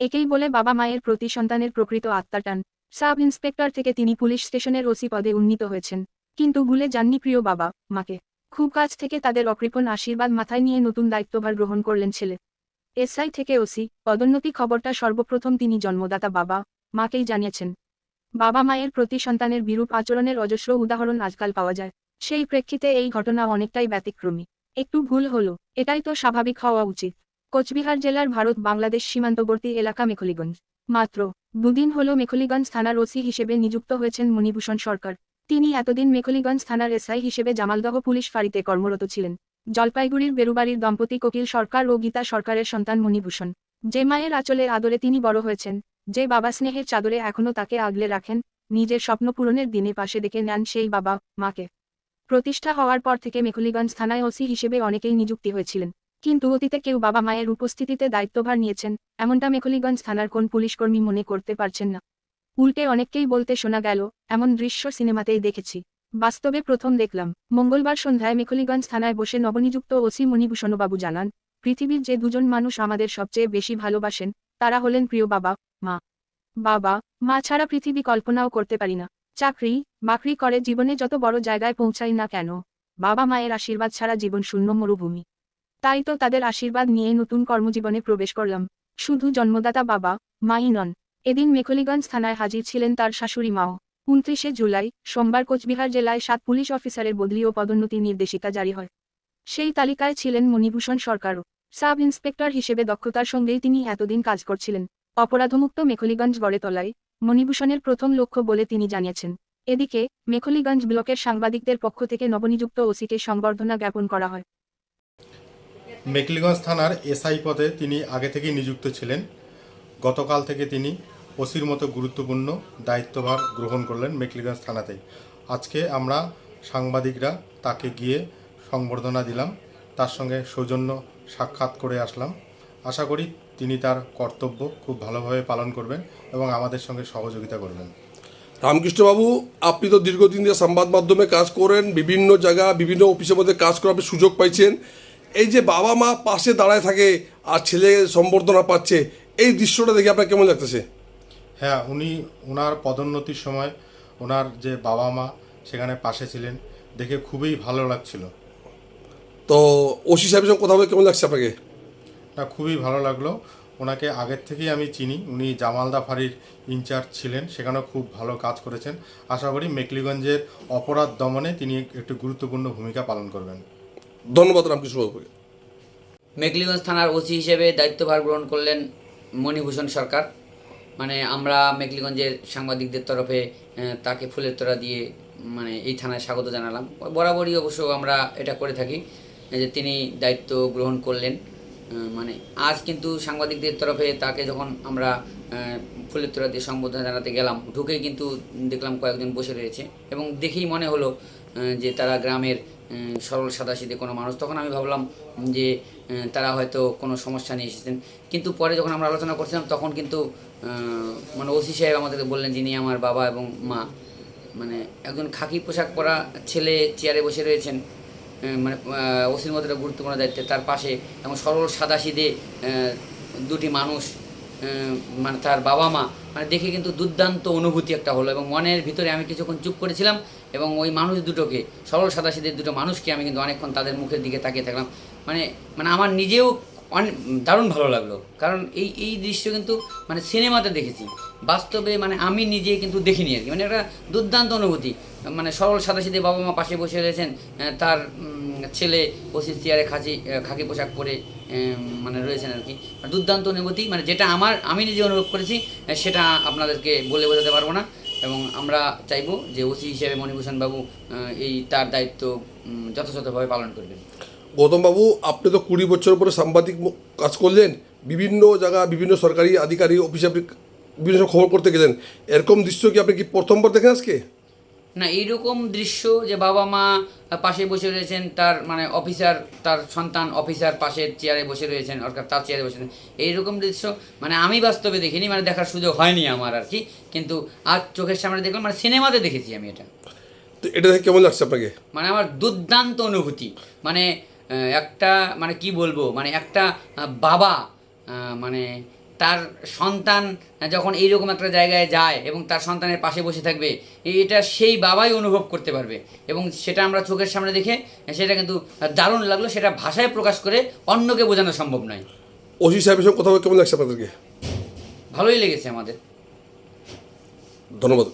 একেই বলে বাবা মায়ের প্রতি সন্তানের প্রকৃত আত্মাটান সাব ইন্সপেক্টর থেকে তিনি পুলিশ স্টেশনের ওসি পদে উন্নীত হয়েছেন। কিন্তু ভুলে যাননি প্রিয় বাবা মাকে। খুব কাছ থেকে তাদের অকৃপণ আশীর্বাদ মাথায় নিয়ে নতুন দায়িত্বভার গ্রহণ করলেন ছেলে। এসআই থেকে ওসি, পদোন্নতি খবরটা সর্বপ্রথম তিনি জন্মদাতা বাবা মাকেই জানিয়েছেন। বাবা মায়ের প্রতি সন্তানের বিরূপ আচরণের অজস্র উদাহরণ আজকাল পাওয়া যায়। সেই প্রেক্ষিতে এই ঘটনা অনেকটাই ব্যতিক্রমী। একটু ভুল হলো, এটাই তো স্বাভাবিক হওয়া উচিত। কোচবিহার জেলার ভারত, বাংলাদেশ সীমান্তবর্তী এলাকা মেখলিগঞ্জ। মাত্র দুদিন হল মেখলিগঞ্জ থানার ওসি হিসেবে নিযুক্ত হয়েছেন মণিভূষণ সরকার। তিনি এতদিন মেখলিগঞ্জ থানার এসআই হিসেবে জামালদহ পুলিশ ফাঁড়িতে কর্মরত ছিলেন। জলপাইগুড়ির বেরুবাড়ির দম্পতি কোকিল সরকার ও গীতা সরকারের সন্তান মণিভূষণ। যে মায়ের আঁচলে আদরে তিনি বড় হয়েছেন, যে বাবা স্নেহের চাদরে এখনও তাকে আগলে রাখেন, নিজের স্বপ্ন পূরণের দিনে পাশে দেখে নেন সেই বাবা, মাকে। প্রতিষ্ঠা হওয়ার পর থেকে মেখলিগঞ্জ থানায় ওসি হিসেবে অনেকেই নিযুক্তি হয়েছিলেন। কিন্তু অতীতে কেউ বাবা মায়ের উপস্থিতিতে দায়িত্বভার নিয়েছেন, এমনটা মেখলিগঞ্জ থানার কোন পুলিশকর্মী মনে করতে পারছেন না। উল্টে অনেককেই বলতে শোনা গেল, এমন দৃশ্য সিনেমাতেই দেখেছি। বাস্তবে প্রথম দেখলাম, মঙ্গলবার সন্ধ্যায় মেখলিগঞ্জ থানায় বসে নবনিযুক্ত ওসি মণিভূষণবাবু জানান, পৃথিবীর যে দুজন মানুষ আমাদের সবচেয়ে বেশি ভালোবাসেন, তারা হলেন প্রিয় বাবা, মা। বাবা, মা ছাড়া পৃথিবী কল্পনাও করতে পারি না। চাকরি, বাকরি করে জীবনে যত বড় জায়গায় পৌঁছাই না কেন। বাবা মায়ের আশীর্বাদ ছাড়া জীবন শূন্য মরুভূমি। তাই তো তাদের আশীর্বাদ নিয়ে নতুন কর্মজীবনে প্রবেশ করলাম। শুধু জন্মদাতা বাবা মাই নন এদিন মেখলিগঞ্জ থানায় হাজির ছিলেন তার শাশুড়ি মাও। উনত্রিশে জুলাই, সোমবার কোচবিহার জেলায় সাত পুলিশ অফিসারের বদলি ও পদোন্নতি নির্দেশিকা জারি হয়। সেই তালিকায় ছিলেন মণিভূষণ সরকারও সাব ইন্সপেক্টর হিসেবে দক্ষতার সঙ্গেই তিনি এতদিন কাজ করছিলেন। অপরাধমুক্ত মেখলিগঞ্জ গড়ে তোলায় মণিভূষণের প্রথম লক্ষ্য বলে তিনি জানিয়েছেন। এদিকে, মেখলিগঞ্জ ব্লকের সাংবাদিকদের পক্ষ থেকে নবনিযুক্ত ওসিকে সংবর্ধনা জ্ঞাপন করা হয়। মেকলিগঞ্জ থানার এসআই পদে তিনি আগে থেকেই নিযুক্ত ছিলেন। গতকাল থেকে তিনি ওসির মতো গুরুত্বপূর্ণ দায়িত্বভার গ্রহণ করলেন মেকলিগঞ্জ থানাতেই আজকে আমরা সাংবাদিকরা তাকে গিয়ে সংবর্ধনা দিলাম, তার সঙ্গে সৌজন্য সাক্ষাৎ করে আসলাম। আশা করি তিনি তার কর্তব্য খুব ভালোভাবে পালন করবেন এবং আমাদের সঙ্গে সহযোগিতা করবেন। রামকৃষ্ণবাবু, আপনি তো দীর্ঘদিন ধরে সংবাদ মাধ্যমে কাজ করেন, বিভিন্ন জায়গা, বিভিন্ন অফিসের মধ্যে কাজ করার সুযোগ পাইছেন। এই যে বাবা মা পাশে দাঁড়ায় থাকে আর ছেলে সম্বর্ধনা পাচ্ছে এই দৃশ্যটা দেখে আপনার কেমন লাগতেছে? হ্যাঁ উনি ওনার পদোন্নতির সময় ওনার যে বাবা মা সেখানে পাশে ছিলেন দেখে খুবই ভালো লাগছিল। তো ওসি সাহেবের সঙ্গে কথা বলে কেমন লাগছে আপনাকে? না খুবই ভালো লাগল। ওনাকে আগের থেকেই আমি চিনি উনি জামালদা ফাঁড়ির ইনচার্জ ছিলেন সেখানেও খুব ভালো কাজ করেছেন। আশা করি মেকলিগঞ্জের অপরাধ দমনে তিনি একটি গুরুত্বপূর্ণ ভূমিকা পালন করবেন। ধন্যবাদ রামকৃষ্ণবাবুকে মেঘলিগঞ্জ থানার ওসি হিসেবে দায়িত্বভার গ্রহণ করলেন মণিভূষণ সরকার। মানে আমরা মেঘলিগঞ্জের সাংবাদিকদের তরফে তাকে ফুলের তোড়া দিয়ে মানে এই থানায় স্বাগত জানালাম। বরাবরই অবশ্য আমরা এটা করে থাকি যে তিনি দায়িত্ব গ্রহণ করলেন। মানে আজ কিন্তু সাংবাদিকদের তরফে তাকে যখন আমরা ফুলের তোড়া দিয়ে সম্বোধনা জানাতে গেলাম। ঢুকেই কিন্তু দেখলাম কয়েকজন বসে রয়েছে এবং দেখেই মনে হলো যে তারা গ্রামের সরল সাদাসিধে কোনো মানুষ। তখন আমি ভাবলাম যে তারা হয়তো কোনো সমস্যা নিয়ে এসেছেন। কিন্তু পরে যখন আমরা আলোচনা করছিলাম, তখন কিন্তু মানে ওসি সাহেব আমাদেরকে বললেন যিনি আমার বাবা এবং মা মানে একজন খাকি পোশাক পরা ছেলে চেয়ারে বসে রয়েছেন মানে ওসির মধ্যে একটা গুরুত্বপূর্ণ দায়িত্বে তার পাশে এবং সরল সাদাসিধে দুটি মানুষ মানে তার বাবা মা মানে দেখে কিন্তু দুর্দান্ত অনুভূতি একটা হলো এবং মনের ভিতরে আমি কিছুক্ষণ চুপ করেছিলাম এবং ওই মানুষ দুটোকে, সরল সাদাসিদের দুটো মানুষকে আমি কিন্তু অনেকক্ষণ তাদের মুখের দিকে তাকিয়ে থাকলাম। মানে মানে আমার নিজেও অনেক দারুণ ভালো লাগল। কারণ এই এই দৃশ্য কিন্তু মানে সিনেমাতে দেখেছি। বাস্তবে মানে আমি নিজে কিন্তু দেখিনি আর কি। মানে একটা দুর্দান্ত অনুভূতি। মানে সরল সাদা সাদাসিদে বাবা মা পাশে বসে রয়েছেন তার ছেলে ওসি চেয়ারে খাঁচি খাকি পোশাক পরে মানে রয়েছেন আর কি। দুর্দান্ত অনুভূতি। মানে যেটা আমার, আমি নিজে অনুভব করেছি সেটা আপনাদেরকে বলে বোঝাতে পারব না। এবং আমরা চাইব যে ওসি হিসেবে মণিভূষণ বাবু এই তার দায়িত্ব যথাযথভাবে পালন করবেন। গৌতমবাবু আপনি তো কুড়ি বছর পরে সাংবাদিক কাজ করলেন বিভিন্ন জায়গা বিভিন্ন সরকারি আধিকারিক অফিসে আপনি বিভিন্ন খবর করতে গেলেন। এরকম দৃশ্য কি আপনি কি প্রথমবার দেখেন আজকে? না এইরকম দৃশ্য যে বাবা মা পাশে বসে রয়েছেন তার মানে অফিসার তার সন্তান অফিসার পাশের চেয়ারে বসে রয়েছেন অর্থাৎ তার চেয়ারে বসে এইরকম দৃশ্য মানে আমি বাস্তবে দেখিনি মানে দেখার সুযোগ হয়নি আমার আর কি কিন্তু আজ চোখের সামনে দেখলাম মানে সিনেমাতে দেখেছি আমি এটা। তো এটা দেখে কেমন লাগছে আপনাকে? মানে আমার দুর্দান্ত অনুভূতি মানে একটা মানে কি বলব মানে একটা বাবা মানে তার সন্তান যখন এইরকম একটা জায়গায় যায় এবং তার সন্তানের পাশে বসে থাকবে এটা সেই বাবাই অনুভব করতে পারবে। এবং সেটা আমরা চোখের সামনে দেখে সেটা কিন্তু দারুণ লাগল সেটা ভাষায় প্রকাশ করে অন্যকে বোঝানো সম্ভব নয়। ওসি সাহেবের সঙ্গে কথা কেমন লাগছে আপনাদেরকে? ভালোই লেগেছে আমাদের। ধন্যবাদ।